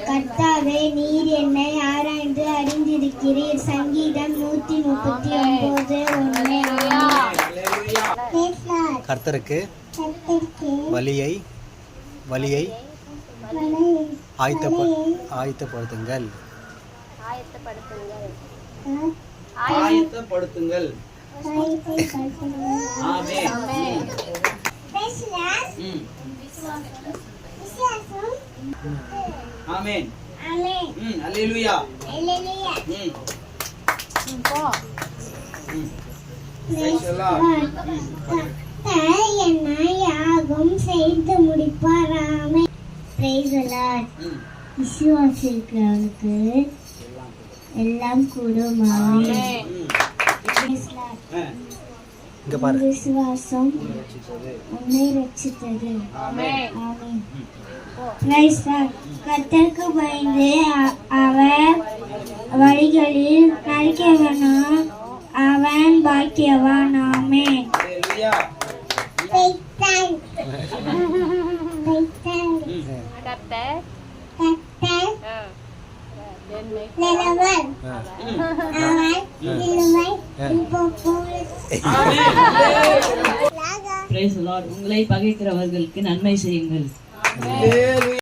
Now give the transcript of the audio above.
கர்த்தாவே நீர் என்னை ஆராய்ந்து அறிந்திருக்கிறீர். சங்கீதம் நூத்தி முப்பத்தி ஒன்பது ஒன்று கர்த்தருக்கு வலியை வலியை ஆயத்தப்ப ஆயத்தப்படுத்துங்கள். ஆயத்தப்படுத்துங்கள். ஆமென் ம். ஆமென். ம் அல்லேலூயா. ம். ம். என்னை யாகும் செய்து முடிப்பாராமே. பிரைஸ் லார்ட் ம். விசுவாசிக்கிறவனுக்கு எல்லாம் கூடுமாமே ம் Praise Lord. ஆ. இங்க பாரு. விசுவாசம். உன்னை ரட்சித்தது. ஆமென். Lord. கர்த்தருக்கு பயந்து அவர் வழிகளில் நடக்கிறவனும் அவன் பாக்கியவான். ஆமென். கர்த்தர். அவன் நிலுவை பிரைஸ் உங்களை பகைக்கிறவர்களுக்கு நன்மை செய்யுங்கள்.